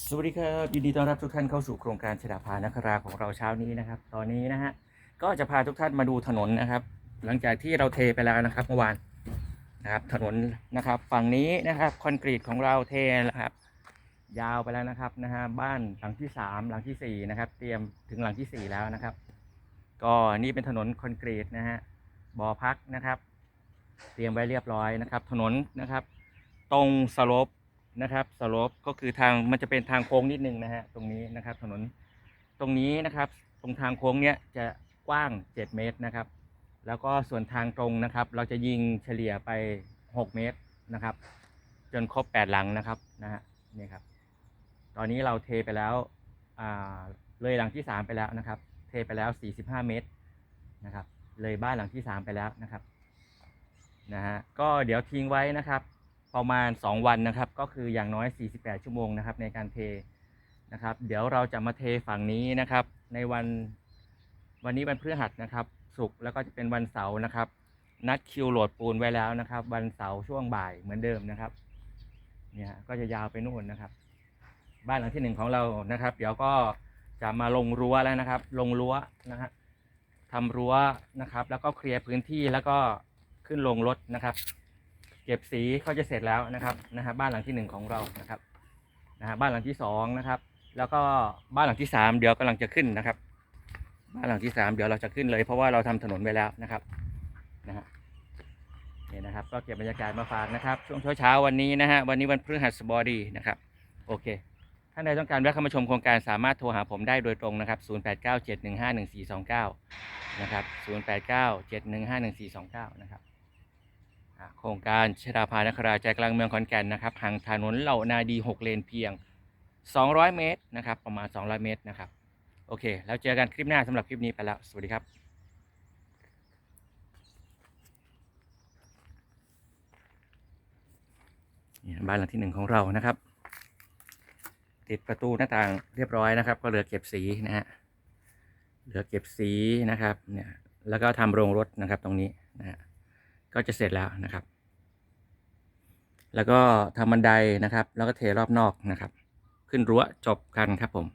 สวัสดีครับยินดีต้อนรับทุกท่านเข้าสู่โครงการชดาภานคราของเราเช้านี้นะครับ ตอนนี้นะฮะก็จะพาทุกท่านมาดูถนนนะครับ หลังจากที่เราเทไปแล้วนะครับเมื่อวานนะครับถนนนะครับฝั่งนี้นะครับคอนกรีตของเราเทแล้วครับ ยาวไปแล้วนะครับนะฮะบ้านหลังที่สามหลังที่สี่นะครับ เตรียมถึงหลังที่สี่แล้วนะครับ ก็นี่เป็นถนนคอนกรีตนะฮะบ่อพักนะครับ เตรียมไว้เรียบร้อยนะครับ ถนนนะครับ ตรงสลป นะครับสโลปก็คือทางมันจะเป็นทางโค้งนิดนึงนะฮะตรงนี้นะครับ ถนนตรงนี้นะครับ ตรงทางโค้งเนี้ยจะกว้าง 7 เมตรนะครับ แล้วก็ส่วนทางตรงนะครับ เราจะยิงเฉลี่ยไป 6 เมตรนะครับ จนครบ 8 หลังนะครับนะฮะนี่ครับ ตอนนี้เราเทไปแล้วเลยหลังที่ 3 ไปแล้วนะครับ เทไปแล้ว 45 เมตรนะครับ เลยบ้านหลังที่ 3 ไปแล้วนะครับนะฮะก็เดี๋ยวทิ้งไว้นะครับ ประมาณ 2 วันนะครับ ก็คืออย่างน้อย 48 ชั่วโมงนะครับ ในการเทนะครับ เดี๋ยวเราจะมาเทฝั่งนี้นะครับ ในวันวันนี้วันพฤหัสนะครับศุกร์แล้วก็จะเป็นวันเสาร์นะครับ นัดคิวโหลดปูนไว้แล้วนะครับ วันเสาร์ช่วงบ่ายเหมือนเดิมนะครับ เนี่ยฮะก็จะยาวไปนู่นนะครับ บ้านหลังที่หนึ่งของเรานะครับ เดี๋ยวก็จะมาลงรั้วแล้วนะครับ ลงรั้วนะฮะทำรั้วนะครับ แล้วก็เคลียร์พื้นที่แล้วก็ขึ้นลงรถนะครับ เก็บสีก็จะเสร็จแล้วนะครับนะฮะบ้านหลังที่หนึ่งของเรานะครับนะฮะบ้านหลังที่สองนะครับแล้วก็บ้านหลังที่สามเดี๋ยวกำลังจะขึ้นนะครับ บ้านหลังที่สามเดี๋ยวเราจะขึ้นเลยเพราะว่าเราทำถนนไว้แล้วนะครับนะฮะนี่นะครับ ก็เก็บบรรยากาศมาฝากนะครับ ช่วงเช้าๆวันนี้นะฮะวันนี้วันพฤหัสบดีนะครับโอเคท่านใดต้องการแวะเข้ามาชมโครงการสามารถโทรหาผมได้โดยตรงนะครับ 0897151429 นะครับ 0897151429 นะครับ โครงการชดาภานคราใจกลางเมืองขอนแก่นนะครับห่างถนนเหล่านาดี 6 เลนเพียง 200 เมตรนะครับ ประมาณ 200 เมตรนะครับ โอเค แล้วเจอกันคลิปหน้าสำหรับคลิปนี้ไปแล้ว สวัสดีครับบ้านหลังที่หนึ่งของเรานะครับ ติดประตูหน้าต่างเรียบร้อยนะครับ ก็เหลือเก็บสีนะฮะเหลือเก็บสีนะครับเนี่ยแล้วก็ทำโรงรถนะครับตรงนี้นะฮะ ก็จะเสร็จแล้วนะครับ แล้วก็ทำบันไดนะครับ แล้วก็เทรอบนอกนะครับ ขึ้นรั้วจบกันครับผม